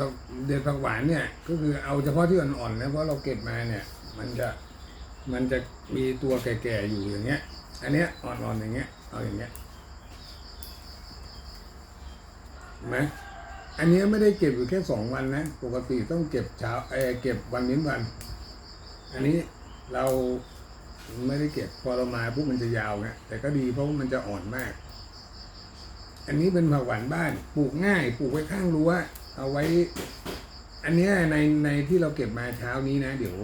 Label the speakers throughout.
Speaker 1: ดอกเด็ดผักหวานเนี่ยก็คือเอาเฉพาะที่อ่อนๆนะเพราะเราเก็บมาเนี่ย มันจะมันจะมีตัวแก่ๆอยู่อย่างเงี้ย อันเนี้ยอ่อนๆอย่างเงี้ยเอาอย่างเงี้ยเห็นไหมอันเนี้ยไม่ได้เก็บอยู่แค่สองวันนะปกติต้องเก็บเช้าเออเก็บวันนี้วัน อันนี้เราไม่ได้เก็บพอเรามาปุ๊บมันจะยาวไงแต่ก็ดีเพราะมันจะอ่อนมาก อันนี้เป็นผักหวานบ้านปลูกง่ายปลูกไว้ข้างรั้ว เอาไว้ อันเนี้ยในในที่เราเก็บมาเช้านี้นะ เดี๋ยว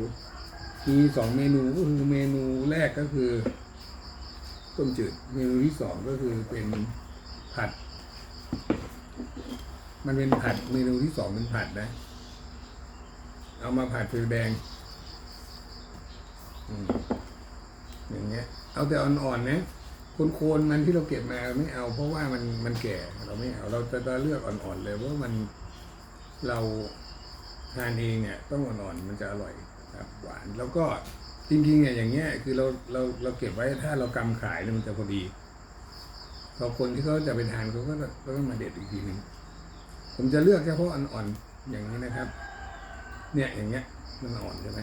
Speaker 1: มีสองเมนูก็คือเมนูแรกก็คือต้มจืดเมนูที่สองก็คือเป็นผัด มันเป็นผัดเมนูที่สองเป็นผัดนะ เอามาผัดเผือแดงอย่างเงี้ย เอาแต่อ่อนๆนะโคนๆมันที่เราเก็บมาไม่เอา เพราะว่ามันมันแก่เราไม่เอาเราจะเลือกอ่อนๆเลยว่ามัน เราทานเองเนี่ยต้องอ่อนๆมันจะอร่อยครับหวานแล้วก็จริงๆเนี่ยอย่างเงี้ยคือเราเราเราเก็บไว้ถ้าเรากำขายเนี่ยมันจะพอดีพอคนที่เขาจะไปทานเขาก็ก็ต้องมาเด็ดอีกทีหนึ่งผมจะเลือกเฉพาะอ่อนๆอย่างนี้นะครับ เนี่ยอย่างเงี้ย มันอ่อนใช่ไหม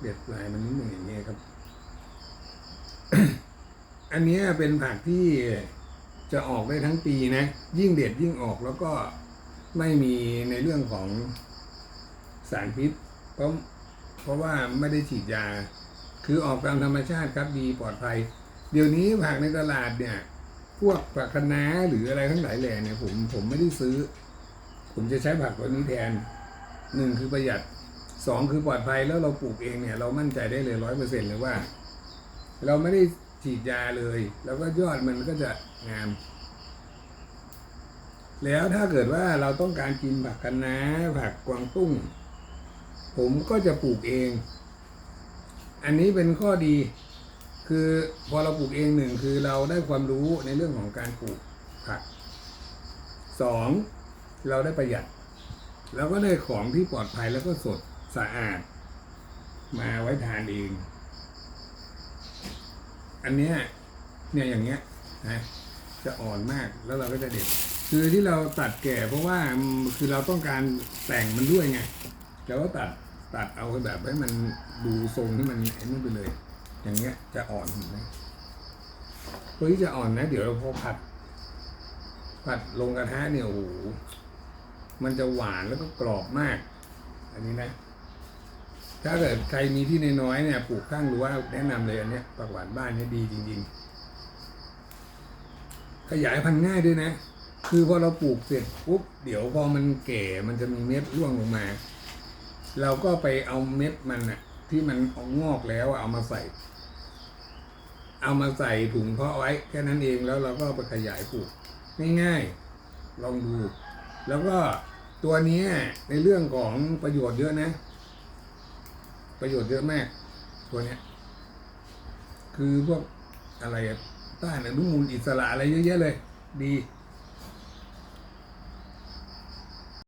Speaker 1: เด็ดลายมันนิดหนึ่งอย่างเงี้ยครับ อันนี้เป็นผักที่จะออกได้ทั้งปีนะ ยิ่งเด็ดยิ่งออกแล้วก็ ไม่มีในเรื่องของสารพิษเพราะเพราะว่าไม่ได้ฉีดยา คือออกตามธรรมชาติครับดีปลอดภัย เดี๋ยวนี้ผักในตลาดเนี่ย พวกผักคะน้าหรืออะไรทั้งหลายแหล่เนี่ยผมผมไม่ได้ซื้อ ผมจะใช้ผักตัวนี้แทนหนึ่งคือประหยัดสองคือปลอดภัยแล้วเราปลูกเองเนี่ย เรามั่นใจได้เลยร้อยเปอร์เซ็นต์เลยว่า เราไม่ได้ฉีดยาเลย แล้วก็ยอดมันก็จะงาม แล้วถ้าเกิดว่าเราต้องการกินผักคะน้าผักกวางตุ้ง ผมก็จะปลูกเอง อันนี้เป็นข้อดี คือพอเราปลูกเองหนึ่งคือเราได้ความรู้ในเรื่องของการปลูกผักสองเราได้ประหยัดแล้วก็ได้ของที่ปลอดภัยแล้วก็สดสะอาด มาไว้ทานเอง อันเนี้ยเนี่ยอย่างเงี้ยนะจะอ่อนมากแล้วเราก็จะเด็ด คือที่เราตัดแก่เพราะว่าคือเราต้องการแต่งมันด้วยไงเราก็ตัดตัดเอาแบบให้มันดูทรงที่มันไอ้นี่ไปเลย อย่างเงี้ยจะอ่อนนไหมเพื่อที่จะอ่อนนะ เดี๋ยวเราพอผัด ผัดลงกระทะเนี่ยโอ้โหมันจะหวานแล้วก็กรอบมาก อันนี้นะ ถ้าเกิดใครมีที่นน้อยเนี่ยปลูกข้างรั้วแนะนำเลยอันเนี้ยผักหวานบ้านเนี่ยดีจริง ๆ ขยายพันธุ์ง่ายด้วยนะ คือพอเราปลูกเสร็จปุ๊บเดี๋ยวพอมันแก่มันจะมีเม็ดร่วงลงมา เราก็ไปเอาเม็ดมันอะที่มันออกงอกแล้วเอามาใส่ เอามาใส่ถุงเพาะไว้แค่นั้นเองแล้วเราก็ไปขยายปลูกง่ายๆลองดู แล้วก็ตัวนี้ในเรื่องของประโยชน์เยอะนะ ประโยชน์เยอะมาก ตัวเนี้ย คือพวกอะไรต้านอนุมูลอิสระอะไรเยอะแยะเลย ดี